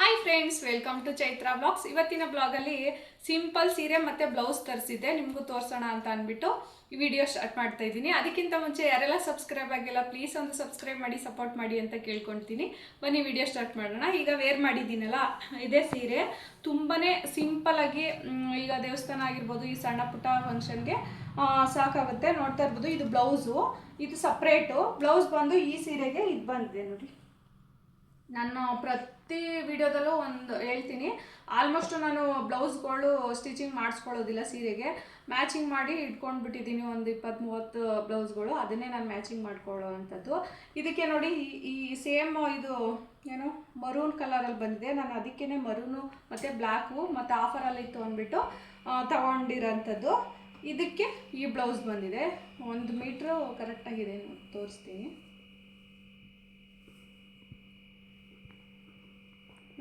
Hi friends welcome to Chaitra blogs ಇವತ್ತಿನ ಬ್ಲಾಗಲ್ಲಿ simple ಸೀರೆ ಮತ್ತು ಬ್ಲೌಸ್ ತರಿಸಿದ್ದೆ. ನಿಮಗೂ ತೋರಿಸೋಣ ಅಂತ ಅಂದ್ಬಿಟ್ಟು ವಿಡಿಯೋ ಸ್ಟಾರ್ಟ್ ಮಾಡ್ತಾ ಇದ್ದೀನಿ. ಅದಕ್ಕಿಂತ ಮುಂಚೆ ಯಾರೆಲ್ಲ ಸಬ್ಸ್ಕ್ರೈಬ್ ಆಗಿಲ್ಲ ಪ್ಲೀಸ್ ಒಂದು ಸಬ್ಸ್ಕ್ರೈಬ್ ಮಾಡಿ ಸಪೋರ್ಟ್ ಮಾಡಿ ಅಂತ ಕೇಳ್ಕೊಳ್ತೀನಿ ಬನ್ನಿ ವಿಡಿಯೋ ಸ್ಟಾರ್ಟ್ ಮಾಡೋಣ. ಈಗ ವೇರ್ ಮಾಡಿದ್ದೀನಲ್ಲ, ಇದೇ ಸೀರೆ. ತುಂಬಾ ಸಿಂಪಲಾಗಿ ಈಗ ದೇವಸ್ಥಾನ ಆಗಿರ್ಬೋದು, ಈ ಸಣ್ಣ ಪುಟ್ಟ ಫಂಕ್ಷನ್ಗೆ ಸಾಕಾಗುತ್ತೆ. ನೋಡ್ತಾ ಇರ್ಬೋದು, ಇದು ಬ್ಲೌಸು ಇದು ಸಪ್ರೇಟು ಬ್ಲೌಸ್ ಬಂದು ಈ ಸೀರೆಗೆ ಇದು ಬಂದಿದೆ ನೋಡಿ. ನಾನು ಪ್ರತಿ ವಿಡಿಯೋದಲ್ಲೂ ಒಂದು ಹೇಳ್ತೀನಿ. ಆಲ್ಮೋಸ್ಟ್ ನಾನು ಬ್ಲೌಸ್ಗಳು ಸ್ಟಿಚಿಂಗ್ ಮಾಡಿಸ್ಕೊಳ್ಳೋದಿಲ್ಲ ಸೀರೆಗೆ. ಮ್ಯಾಚಿಂಗ್ ಮಾಡಿ ಇಟ್ಕೊಂಡು ಬಿಟ್ಟಿದ್ದೀನಿ ಒಂದು ಇಪ್ಪತ್ತು ಮೂವತ್ತು ಬ್ಲೌಸ್ಗಳು. ಅದನ್ನೇ ನಾನು ಮ್ಯಾಚಿಂಗ್ ಮಾಡ್ಕೊಳ್ಳೋ ಅಂಥದ್ದು ಇದಕ್ಕೆ ನೋಡಿ, ಈ- ಸೇಮ್ ಇದು ಏನು ಮರೂನ್ ಕಲರಲ್ಲಿ ಬಂದಿದೆ. ನಾನು ಅದಕ್ಕೇ ಮರೂನು ಮತ್ತು ಬ್ಲ್ಯಾಕು ಮತ್ತು ಆಫರಲ್ಲಿತ್ತು ಅಂದ್ಬಿಟ್ಟು ತಗೊಂಡಿರೋಂಥದ್ದು. ಇದಕ್ಕೆ ಈ ಬ್ಲೌಸ್ ಬಂದಿದೆ. ಒಂದು ಮೀಟ್ರು ಕರೆಕ್ಟಾಗಿದೆ ತೋರಿಸ್ತೀನಿ.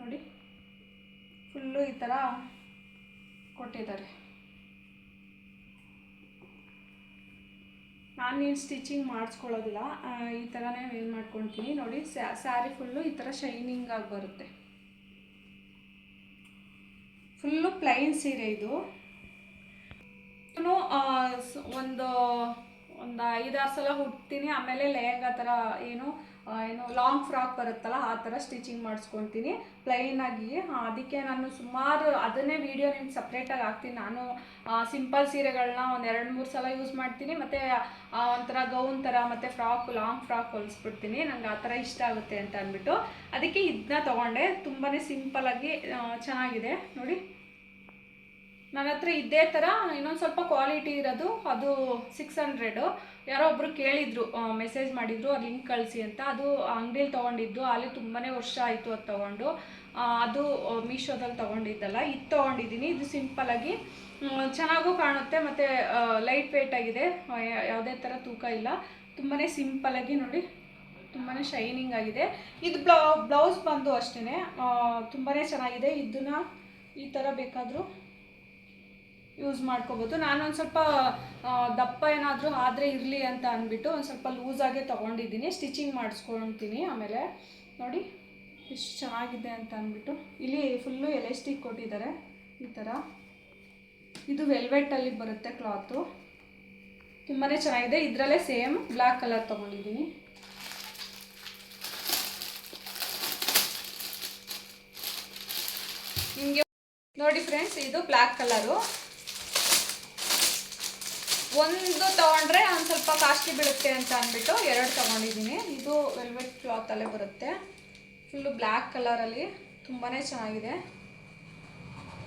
ನೋಡಿ. ಫುಲ್ಲು ಈ ಥರ ಕೊಟ್ಟಿದ್ದಾರೆ. ನಾನು ನಾನೇನು ಸ್ಟಿಚಿಂಗ್ ಮಾಡಿಸ್ಕೊಳ್ಳೋದಿಲ್ಲ. ಈ ಥರನೇ ಏನು ಮಾಡ್ಕೊತೀನಿ. ನೋಡಿ ಸ್ಯಾರಿ ಫುಲ್ಲು ಈ ಥರ ಶೈನಿಂಗ್ ಆಗಿ ಬರುತ್ತೆ. ಫುಲ್ಲು ಪ್ಲೈನ್ ಸೀರೆ ಇದು. ನಾನು ಒಂದು ಒಂದು ಐದಾರು ಸಲ ಹುಡ್ತೀನಿ. ಆಮೇಲೆ ಲೆಹಂಗಾ ಥರ ಏನು ಏನು ಲಾಂಗ್ ಫ್ರಾಕ್ ಬರುತ್ತಲ್ಲ, ಆ ಥರ ಸ್ಟಿಚಿಂಗ್ ಮಾಡಿಸ್ಕೊಳ್ತೀನಿ ಪ್ಲೈನಾಗಿ ಅದಕ್ಕೆ ನಾನು ಸುಮಾರು ಅದನ್ನೇ ವೀಡಿಯೋ ನಿಮ್ಗೆ ಸಪ್ರೇಟಾಗಿ ಹಾಕ್ತೀನಿ. ನಾನು ಸಿಂಪಲ್ ಸೀರೆಗಳನ್ನ ಒಂದು ಎರಡು ಮೂರು ಸಲ ಯೂಸ್ ಮಾಡ್ತೀನಿ. ಮತ್ತು ಒಂಥರ ಗೌನ್ ಥರ ಮತ್ತು ಫ್ರಾಕ್ ಲಾಂಗ್ ಫ್ರಾಕ್ ಹೊಲಿಸ್ಬಿಡ್ತೀನಿ. ನಂಗೆ ಆ ಥರ ಇಷ್ಟ ಆಗುತ್ತೆ ಅಂತ ಅಂದ್ಬಿಟ್ಟು. ಅದಕ್ಕೆ ಇದನ್ನ ತೊಗೊಂಡೆ. ತುಂಬಾ ಆಗಿ ಚೆನ್ನಾಗಿದೆ. ನೋಡಿ. ನನ್ನ ಹತ್ರ ಇದೇ ಥರ ಇನ್ನೊಂದು ಸ್ವಲ್ಪ ಕ್ವಾಲಿಟಿ ಇರೋದು, ಅದು ಸಿಕ್ಸ್ ಹಂಡ್ರೆಡು ಯಾರೋ ಒಬ್ಬರು ಕೇಳಿದ್ರು ಮೆಸೇಜ್ ಮಾಡಿದ್ರು ಆ ಲಿಂಕ್ ಕಳಿಸಿ ಅಂತ. ಅದು ಅಂಗಡಿಲಿ ತೊಗೊಂಡಿದ್ದು, ಅಲ್ಲಿ ತುಂಬಾ ವರ್ಷ ಆಯಿತು ಅದು ತೊಗೊಂಡು. ಅದು ಮೀಶೋದಲ್ಲಿ ತೊಗೊಂಡಿದ್ದಲ್ಲ, ಇದು ತೊಗೊಂಡಿದ್ದೀನಿ. ಇದು ಸಿಂಪಲಾಗಿ ಚೆನ್ನಾಗೂ ಕಾಣುತ್ತೆ, ಮತ್ತು ಲೈಟ್ ವೇಟ್ ಆಗಿದೆ. ಯಾವುದೇ ಥರ ತೂಕ ಇಲ್ಲ. ತುಂಬಾ ಸಿಂಪಲಾಗಿ ನೋಡಿ ತುಂಬಾ ಶೈನಿಂಗ್ ಆಗಿದೆ. ಇದು ಬ್ಲೌ, ಬ್ಲೌಸ್ ಬಂದು ಅಷ್ಟೇ ತುಂಬಾ ಚೆನ್ನಾಗಿದೆ. ಇದನ್ನು ಈ ಥರ ಬೇಕಾದರೂ ಯೂಸ್ ಮಾಡ್ಕೋಬೋದು. ನಾನೊಂದು ಸ್ವಲ್ಪ ದಪ್ಪ ಏನಾದರೂ ಆದರೆ ಇರಲಿ ಅಂತ ಅಂದ್ಬಿಟ್ಟು ಒಂದು ಸ್ವಲ್ಪ ಲೂಸಾಗೆ ತೊಗೊಂಡಿದ್ದೀನಿ. ಸ್ಟಿಚಿಂಗ್ ಮಾಡಿಸ್ಕೊಳ್ತೀನಿ ಆಮೇಲೆ. ನೋಡಿ, ಎಷ್ಟು ಚೆನ್ನಾಗಿದೆ ಅಂತ ಅಂದ್ಬಿಟ್ಟು ಇಲ್ಲಿ ಫುಲ್ಲು ಎಲೆಸ್ಟಿಕ್ ಕೊಟ್ಟಿದ್ದಾರೆ. ಈ ಥರ ಇದು ವೆಲ್ವೆಟ್ಟಲ್ಲಿ ಬರುತ್ತೆ ಕ್ಲಾತು ತುಂಬಾ ಚೆನ್ನಾಗಿದೆ. ಇದರಲ್ಲೇ ಸೇಮ್ ಬ್ಲ್ಯಾಕ್ ಕಲರ್ ತೊಗೊಂಡಿದ್ದೀನಿ. ನಿಮಗೆ ನೋಡಿ ಫ್ರೆಂಡ್ಸ್ ಇದು ಬ್ಲ್ಯಾಕ್ ಕಲರು ಒಂದು ತಗೊಂಡ್ರೆ ಒಂದು ಸ್ವಲ್ಪ ಕಾಸ್ಟ್ಲಿ ಬೀಳುತ್ತೆ ಅಂತ ಅಂದ್ಬಿಟ್ಟು ಎರಡು ತಗೊಂಡಿದ್ದೀನಿ. ಇದು ವೆಲ್ವೆಟ್ ಕ್ಲಾತಲ್ಲೇ ಬರುತ್ತೆ. ಫುಲ್ಲು ಬ್ಲ್ಯಾಕ್ ಕಲರಲ್ಲಿ ತುಂಬಾ ಚೆನ್ನಾಗಿದೆ.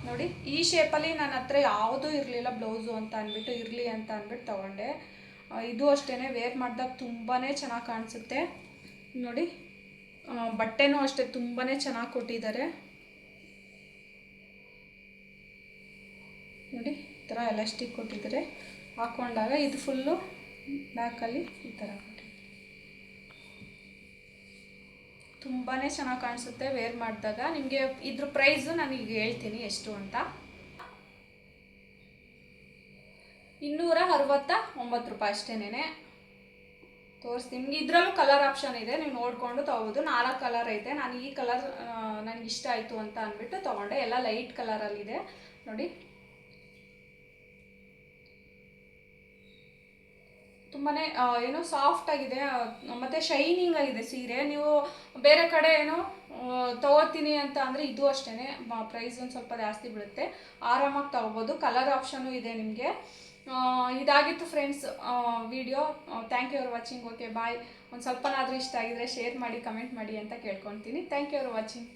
ನೋಡಿ, ಈ ಶೇಪಲ್ಲಿ ನನ್ನ ಹತ್ರ ಯಾವುದೂ ಇರಲಿಲ್ಲ ಬ್ಲೌಸು ಅಂತ ಅಂದ್ಬಿಟ್ಟು, ಇರಲಿ ಅಂತ ಅಂದ್ಬಿಟ್ಟು ತೊಗೊಂಡೆ. ಇದು ಅಷ್ಟೇ ವೇರ್ ಮಾಡಿದಾಗ ತುಂಬಾ ಚೆನ್ನಾಗಿ ಕಾಣಿಸುತ್ತೆ. ನೋಡಿ ಬಟ್ಟೆನೂ ಅಷ್ಟೇ ತುಂಬಾ ಚೆನ್ನಾಗಿ ಕೊಟ್ಟಿದ್ದಾರೆ. ನೋಡಿ, ಈ ಥರ ಎಲಾಸ್ಟಿಕ್ ಕೊಟ್ಟಿದ್ದಾರೆ. ಹಾಕೊಂಡಾಗ ಇದು ಫುಲ್ಲು ಬ್ಯಾಕಲ್ಲಿ ಈ ಥರ ತುಂಬಾ ಚೆನ್ನಾಗಿ ಕಾಣಿಸುತ್ತೆ ವೇರ್ ಮಾಡಿದಾಗ. ನಿಮಗೆ ಇದ್ರ ಪ್ರೈಸು ಈಗ ಹೇಳ್ತೀನಿ ಎಷ್ಟು ಅಂತ. ಇನ್ನೂರ ಅರವತ್ತ ಒಂಬತ್ತು ರೂಪಾಯಿ ಅಷ್ಟೇನೆ ತೋರಿಸ್ತೀನಿ. ನಿಮ್ಗೆ ಇದರಲ್ಲೂ ಕಲರ್ ಆಪ್ಷನ್ ಇದೆ. ನೀವು ನೋಡಿಕೊಂಡು ತೊಗೋಬೋದು. ನಾಲ್ಕು ಕಲರ್ ಐತೆ. ನಾನು ಈ ಕಲರ್ ನನಗೆ ಇಷ್ಟ ಆಯಿತು ಅಂತ ಅಂದ್ಬಿಟ್ಟು ತೊಗೊಂಡೆ. ಎಲ್ಲ ಲೈಟ್ ಕಲರಲ್ಲಿದೆ. ನೋಡಿ. ತುಂಬಾ ಏನೋ ಸಾಫ್ಟ್ ಆಗಿದೆ ಮತ್ತೆ ಶೈನಿಂಗ್ ಆಗಿದೆ ಸೀರೆ. ನೀವು ಬೇರೆ ಕಡೆ ಏನೋ ತಗೋತೀನಿ ಅಂತ ಅಂದರೆ ಇದು ಅಷ್ಟೇ ಪ್ರೈಸ್ ಒಂದು ಸ್ವಲ್ಪ ಜಾಸ್ತಿ ಬೀಳುತ್ತೆ. ಆರಾಮಾಗಿ ತಗೋಬೋದು. ಕಲರ್ ಆಪ್ಷನು ಇದೆ ನಿಮಗೆ. ಇದಾಗಿತ್ತು friends video thank you for watching okay bye ಒಂದು ಸ್ವಲ್ಪನಾದರೂ ಇಷ್ಟ ಆಗಿದ್ರೆ ಶೇರ್ ಮಾಡಿ ಕಮೆಂಟ್ ಮಾಡಿ ಅಂತ ಕೇಳ್ಕೊತೀನಿ. Thank you for watching